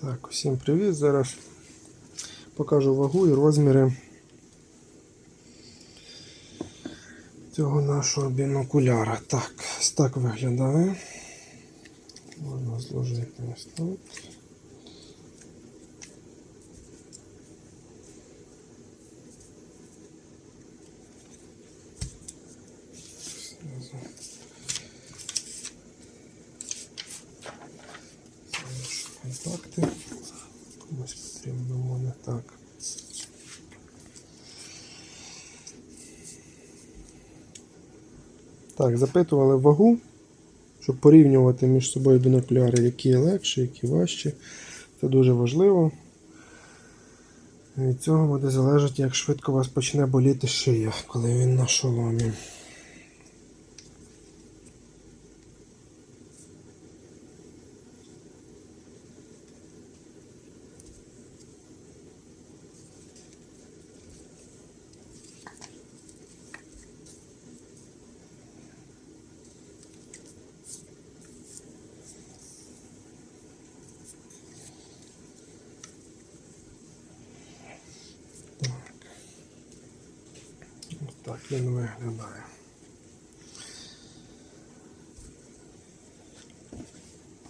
Так, усім привіт. Зараз покажу вагу і розміри цього нашого бінокуляра. Так, так виглядає. Можна зложити ось так. Контакти. Комусь потрібно буде так. Так, запитували вагу, щоб порівнювати між собою бінокуляри, які легші, які важчі. Це дуже важливо. Від цього буде залежати, як швидко у вас почне боліти шия, коли він на шоломі. Ось так він виглядає.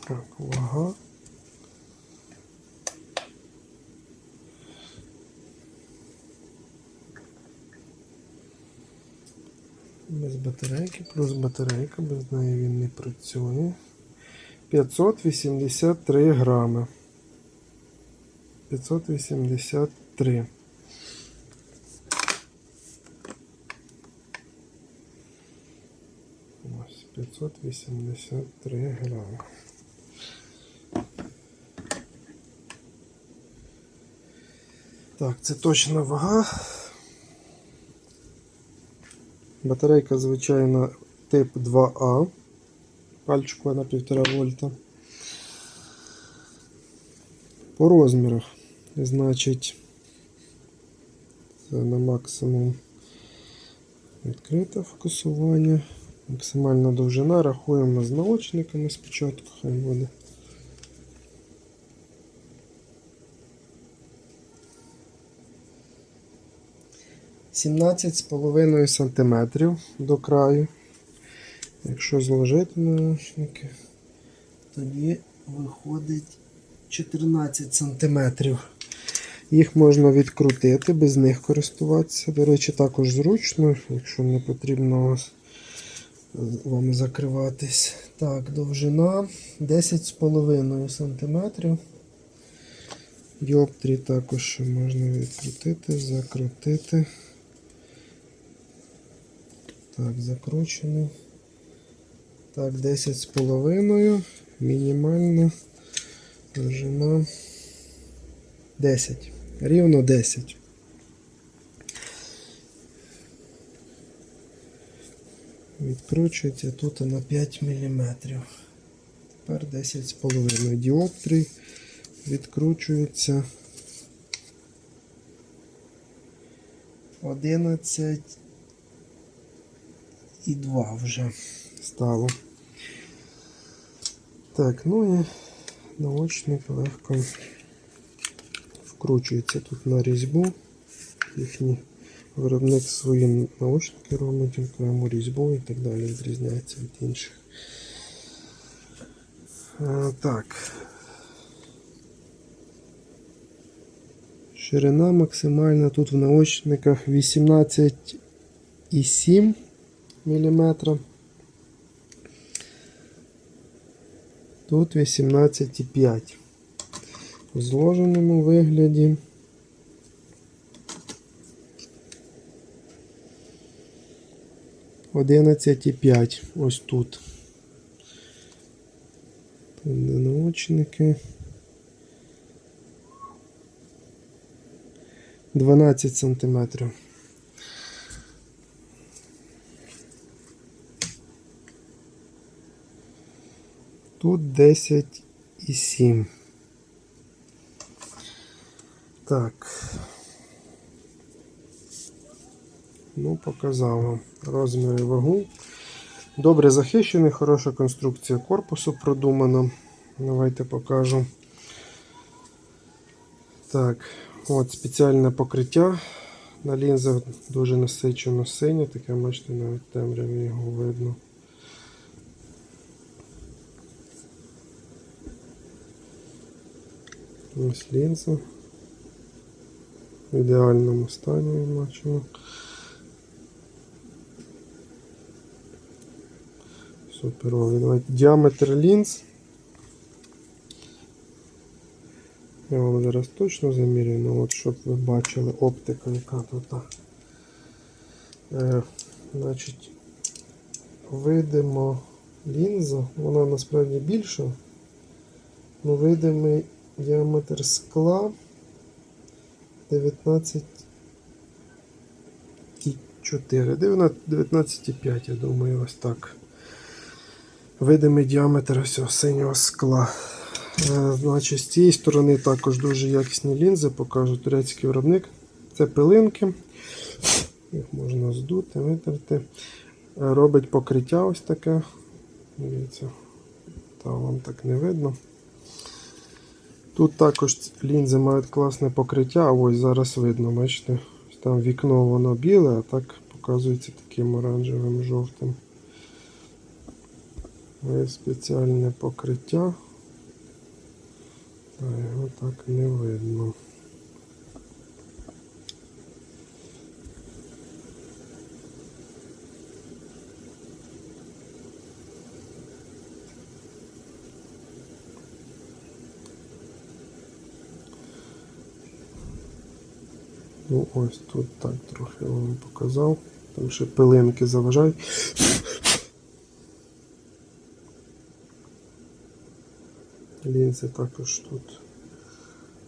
Так, вага. Без батарейки, плюс батарейка, без неї він не працює. 583 грами. 583. Ось 583 грами. Так, це точна вага. Батарейка, звичайно, тип 2А. Пальчикова на 1,5 вольта. По розмірах, значить, це на максимум відкрите фокусування. Максимальна довжина рахуємо з наочниками спочатку, хай буде. Сімнадцять з половиною сантиметрів до краю. Якщо зложити наушники, тоді виходить 14 сантиметрів. Їх можна відкрутити, без них користуватися. До речі, також зручно, якщо не потрібно вам закриватись. Так, довжина 10,5 см. Діоптрій також можна відкрутити, закрутити. Так, закручено. Так, 10,5. Мінімальна довжина 10. Рівно 10. Відкручується тут на 5 мм. Тепер 10,5 діоптрій. Відкручується 11 і 2 вже стало. Так, ну і наочник легко вкручується тут на різьбу. Їхній виробник свої наушники робить, окрему різьбу і так далі відрізняється від інших. А, так. Ширина максимальна тут в наочниках 18,7 мм. Тут 18,5 в зложеному вигляді. Одинадцять і п'ять ось тут. Наочники. 12 сантиметрів. Тут 10 і 7. Так. Ну, показав вам розміри вагу. Добре захищений, хороша конструкція корпусу продумана. Давайте покажу Так, от спеціальне покриття. На лінзах дуже насичено синє, таке бачите, навіть темряві його видно. Ось лінза. В ідеальному стані бачимо. Суперовий. Давайте діаметр лінз. Я вам зараз точно замірюю, ну от щоб ви бачили оптика, яка тут. Е, значить, видимо лінза, вона насправді більша. Ну, видимий діаметр скла 19,4. 19,5, я думаю, ось так. Видимий діаметр ось синього скла. Е, Значить, з цієї сторони також дуже якісні лінзи, покажу турецький виробник. Це пилинки. Їх можна здути, витерти. Е, Робить покриття ось таке. Дивіться, та вам так не видно. Тут також лінзи мають класне покриття, ось зараз видно, бачите, там вікно воно біле, а так показується таким оранжевим жовтим. Ось спеціальне покриття. А його так не видно. Ну ось тут так трохи вам показав. Там ще пилинки заважають. Лінзи також тут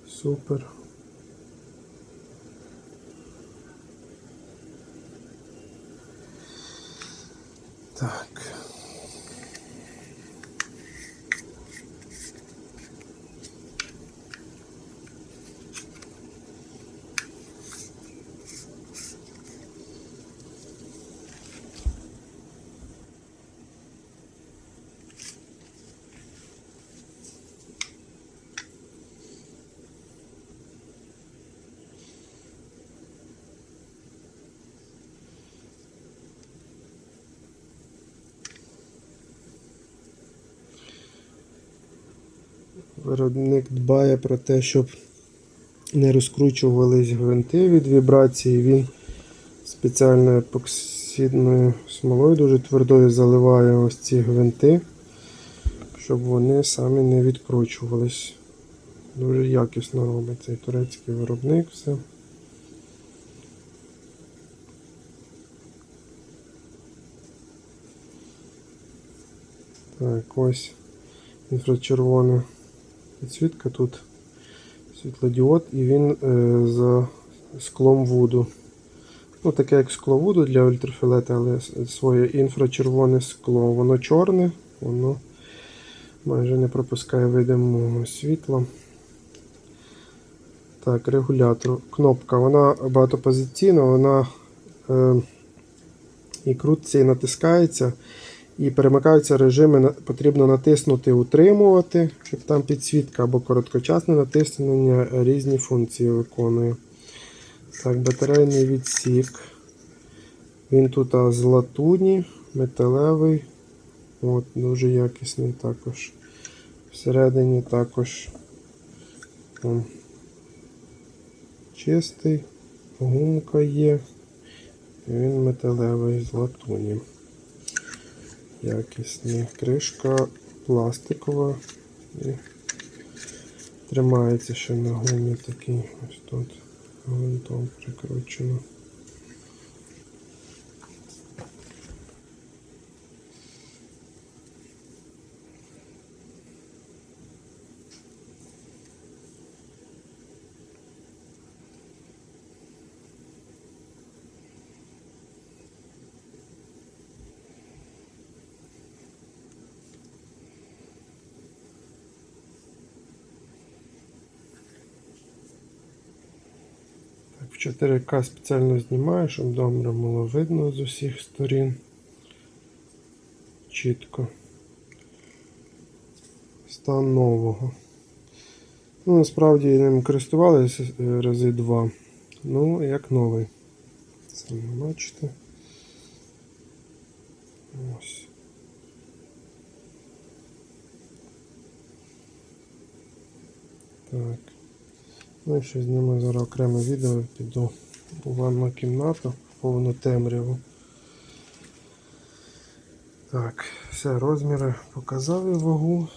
супер. Так. Виробник дбає про те, щоб не розкручувались гвинти від вібрації. Він спеціальною епоксидною смолою дуже твердою заливає ось ці гвинти, щоб вони самі не відкручувались. Дуже якісно робить цей турецький виробник все. Так, ось інфрачервона підсвітка тут світлодіод і він е, за склом вуду. Ну, таке як скло вуду для ультрафіолета, але своє інфрачервоне скло. Воно чорне, воно майже не пропускає видимого світла. Так, регулятор. Кнопка, вона багатопозиційна, вона е, і крутиться, і натискається. І перемикаються режими, потрібно натиснути утримувати, щоб там підсвітка або короткочасне натиснення різні функції виконує. Так, батарейний відсік. Він тут а, з латуні, металевий. От, дуже якісний також. Всередині також там, чистий, гумка є. І він металевий з латуні. Якісний. Кришка пластикова і тримається ще на гумі такий ось тут гвинтом прикручено. В 4К спеціально знімаю, щоб добре було видно з усіх сторін. Чітко. Стан нового. Ну, насправді ним користувалися е, рази два. Ну, як новий. Самі бачите. Ось. Так. Ну ще знімаю зараз окреме відео, піду у ванну кімнату повну темряву. Так, все, розміри показав і вагу.